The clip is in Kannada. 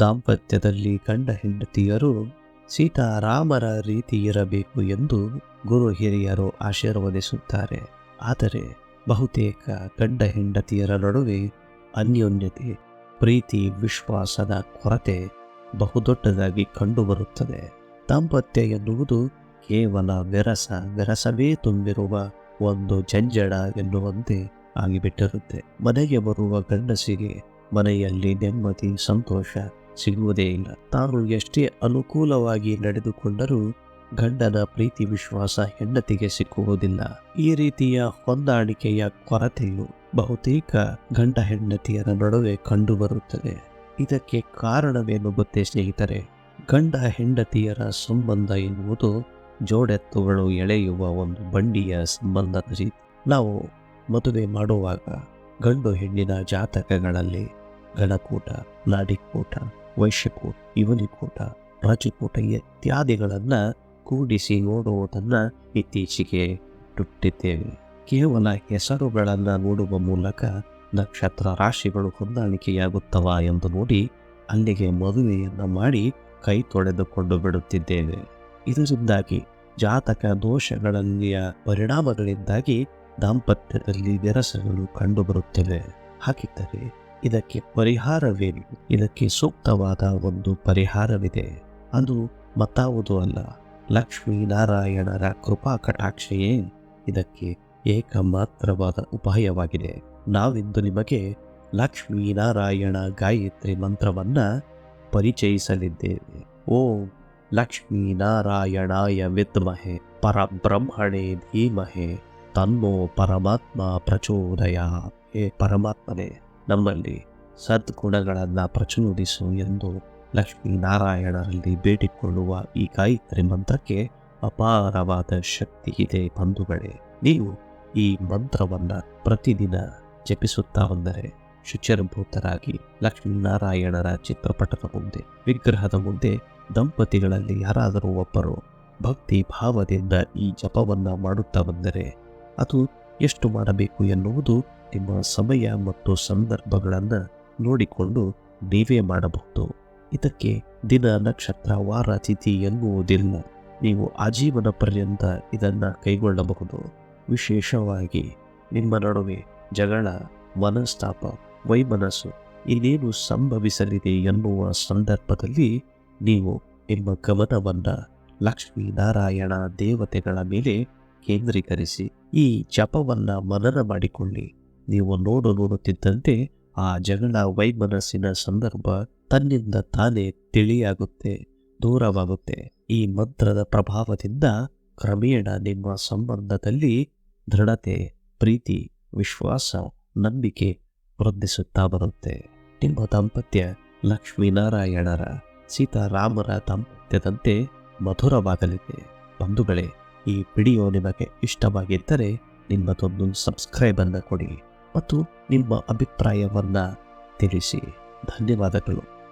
ದಾಂಪತ್ಯದಲ್ಲಿ ಗಂಡ ಹೆಂಡತಿಯರು ಸೀತಾರಾಮರ ರೀತಿ ಇರಬೇಕು ಎಂದು ಗುರು ಹಿರಿಯರು ಆಶೀರ್ವದಿಸುತ್ತಾರೆ. ಆದರೆ ಬಹುತೇಕ ಗಂಡ ಹೆಂಡತಿಯರ ನಡುವೆ ಅನ್ಯೋನ್ಯತೆ, ಪ್ರೀತಿ, ವಿಶ್ವಾಸದ ಕೊರತೆ ಬಹುದೊಡ್ಡದಾಗಿ ಕಂಡುಬರುತ್ತದೆ. ದಾಂಪತ್ಯ ಎನ್ನುವುದು ಕೇವಲ ವಿರಸ, ವಿರಸವೇ ತುಂಬಿರುವ ಒಂದು ಜಂಜಡ ಎನ್ನುವಂತೆ ಆಗಿಬಿಟ್ಟಿರುತ್ತೆ. ಮನೆಗೆ ಬರುವ ಗಂಡಸಿಗೆ ಮನೆಯಲ್ಲಿ ನೆಮ್ಮದಿ, ಸಂತೋಷ ಸಿಗುವುದೇ ಇಲ್ಲ. ತಾನು ಎಷ್ಟೇ ಅನುಕೂಲವಾಗಿ ನಡೆದುಕೊಂಡರೂ ಗಂಡನ ಪ್ರೀತಿ, ವಿಶ್ವಾಸ ಹೆಂಡತಿಗೆ ಸಿಕ್ಕುವುದಿಲ್ಲ. ಈ ರೀತಿಯ ಹೊಂದಾಣಿಕೆಯ ಕೊರತೆಯು ಬಹುತೇಕ ಗಂಡ ಹೆಂಡತಿಯರ ನಡುವೆ ಕಂಡುಬರುತ್ತದೆ. ಇದಕ್ಕೆ ಕಾರಣವೇನು ಗೊತ್ತೇ ಸ್ನೇಹಿತರೆ? ಗಂಡ ಹೆಂಡತಿಯರ ಸಂಬಂಧ ಎನ್ನುವುದು ಜೋಡೆತ್ತುಗಳು ಎಳೆಯುವ ಒಂದು ಬಂಡಿಯ ಸಂಬಂಧದ ರೀತಿ. ನಾವು ಮದುವೆ ಮಾಡುವಾಗ ಗಂಡು ಹೆಣ್ಣಿನ ಜಾತಕಗಳಲ್ಲಿ ಗಣಕೂಟ ನಾಡಿಕೂಟ ವೈಶ್ಯಕೂಟ ಇವನಿಕೂಟ ರಾಜಕೂಟ ಇತ್ಯಾದಿಗಳನ್ನು ಕೂಡಿಸಿ ನೋಡುವುದನ್ನು ಇತ್ತೀಚೆಗೆ ಬಿಟ್ಟಿದ್ದೇವೆ ಕೇವಲ ಹೆಸರುಗಳನ್ನು ನೋಡುವ ಮೂಲಕ ನಕ್ಷತ್ರ ರಾಶಿಗಳು ಹೊಂದಾಣಿಕೆಯಾಗುತ್ತವಾ ಎಂದು ನೋಡಿ ಅಲ್ಲಿಗೆ ಮದುವೆಯನ್ನು ಮಾಡಿ ಕೈ ತೊಳೆದುಕೊಂಡು ಬಿಡುತ್ತಿದ್ದೇವೆ. ಇದರಿಂದಾಗಿ ಜಾತಕ ದೋಷಗಳಲ್ಲಿಯ ಪರಿಣಾಮಗಳಿಂದಾಗಿ ದಾಂಪತ್ಯದಲ್ಲಿ ವಿರಸಗಳು ಕಂಡುಬರುತ್ತಿವೆ. ಹಾಗಿದ್ದರೆ ಇದಕ್ಕೆ ಪರಿಹಾರವೇನು? ಇದಕ್ಕೆ ಸೂಕ್ತವಾದ ಒಂದು ಪರಿಹಾರವಿದೆ. ಅದು ಮತ್ತಾವುದು ಅಲ್ಲ. ಲಕ್ಷ್ಮೀನಾರಾಯಣರ ಕೃಪಾ ಕಟಾಕ್ಷೆಯೇ ಇದಕ್ಕೆ ಏಕಮಾತ್ರವಾದ ಉಪಾಯವಾಗಿದೆ. ನಾವಿಂದು ನಿಮಗೆ ಲಕ್ಷ್ಮೀನಾರಾಯಣ ಗಾಯತ್ರಿ ಮಂತ್ರವನ್ನ ಪರಿಚಯಿಸಲಿದ್ದೇವೆ. ಓಂ ಲಕ್ಷ್ಮೀನಾರಾಯಣಾಯ ವಿದ್ಮಹೆ ಪರಬ್ರಹ್ಮಣೇ ಧೀಮಹೆ ತನ್ನೋ ಪರಮಾತ್ಮ ಪ್ರಚೋದಯ ಹೇ ಪರಮಾತ್ಮನೇ ನಮ್ಮಲ್ಲಿ ಸದ್ಗುಣಗಳನ್ನು ಪ್ರಚೋದಿಸು ಎಂದು ಲಕ್ಷ್ಮೀನಾರಾಯಣರಲ್ಲಿ ಬೇಡಿಕೊಳ್ಳುವ ಈ ಗಾಯತ್ರಿ ಮಂತ್ರಕ್ಕೆ ಅಪಾರವಾದ ಶಕ್ತಿ ಇದೆ ಬಂಧುಗಳೇ. ನೀವು ಈ ಮಂತ್ರವನ್ನು ಪ್ರತಿದಿನ ಜಪಿಸುತ್ತಾ ಬಂದರೆ ಶುಚಿರ್ಭೂತರಾಗಿ ಲಕ್ಷ್ಮೀನಾರಾಯಣರ ಚಿತ್ರಪಟದ ಮುಂದೆ, ವಿಗ್ರಹದ ಮುಂದೆ, ದಂಪತಿಗಳಲ್ಲಿ ಯಾರಾದರೂ ಒಬ್ಬರು ಭಕ್ತಿ ಭಾವದಿಂದ ಈ ಜಪವನ್ನು ಮಾಡುತ್ತಾ ಬಂದರೆ ಅದು ಎಷ್ಟು ಮಾಡಬೇಕು ಎನ್ನುವುದು ನಿಮ್ಮ ಸಮಯ ಮತ್ತು ಸಂದರ್ಭಗಳನ್ನು ನೋಡಿಕೊಂಡು ನೀವೇ ಮಾಡಬಹುದು. ಇದಕ್ಕೆ ದಿನ, ನಕ್ಷತ್ರ, ವಾರ, ತಿಥಿ ಎನ್ನುವುದಿಲ್ಲ ನೀವು ಆಜೀವನ ಪರ್ಯಂತ ಇದನ್ನು ಕೈಗೊಳ್ಳಬಹುದು. ವಿಶೇಷವಾಗಿ ನಿಮ್ಮ ನಡುವೆ ಜಗಳ, ಮನಸ್ತಾಪ, ವೈಮನಸ್ಸು ಇನ್ನೇನು ಸಂಭವಿಸಲಿದೆ ಎನ್ನುವ ಸಂದರ್ಭದಲ್ಲಿ ನೀವು ನಿಮ್ಮ ಗಮನವನ್ನು ಲಕ್ಷ್ಮೀನಾರಾಯಣ ದೇವತೆಗಳ ಮೇಲೆ ಕೇಂದ್ರೀಕರಿಸಿ ಈ ಜಪವನ್ನು ಮನನ ಮಾಡಿಕೊಳ್ಳಿ. ನೀವು ನೋಡು ನೋಡುತ್ತಿದ್ದಂತೆ ಆ ಜಗಳ ವೈಮನಸ್ಸಿನ ಸಂದರ್ಭ ತನ್ನಿಂದ ತಾನೇ ತಿಳಿಯಾಗುತ್ತೆ, ದೂರವಾಗುತ್ತೆ. ಈ ಮಂತ್ರದ ಪ್ರಭಾವದಿಂದ ಕ್ರಮೇಣ ನಿಮ್ಮ ಸಂಬಂಧದಲ್ಲಿ ದೃಢತೆ, ಪ್ರೀತಿ, ವಿಶ್ವಾಸ, ನಂಬಿಕೆ ವೃದ್ಧಿಸುತ್ತಾ ಬರುತ್ತೆ. ನಿಮ್ಮ ದಾಂಪತ್ಯ ಲಕ್ಷ್ಮೀನಾರಾಯಣರ, ಸೀತಾರಾಮರ ದಾಂಪತ್ಯದಂತೆ ಮಧುರವಾಗಲಿದೆ. ಬಂಧುಗಳೇ, ಈ ವಿಡಿಯೋ ನಿಮಗೆ ಇಷ್ಟವಾಗಿದ್ದರೆ ನಿಮ್ಮದೊಂದು ಸಬ್ಸ್ಕ್ರೈಬನ್ನು ಕೊಡಿ. ಮತ್ತು ನಿಮ್ಮ ಅಭಿಪ್ರಾಯವನ್ನು ತಿಳಿಸಿ. ಧನ್ಯವಾದಗಳು.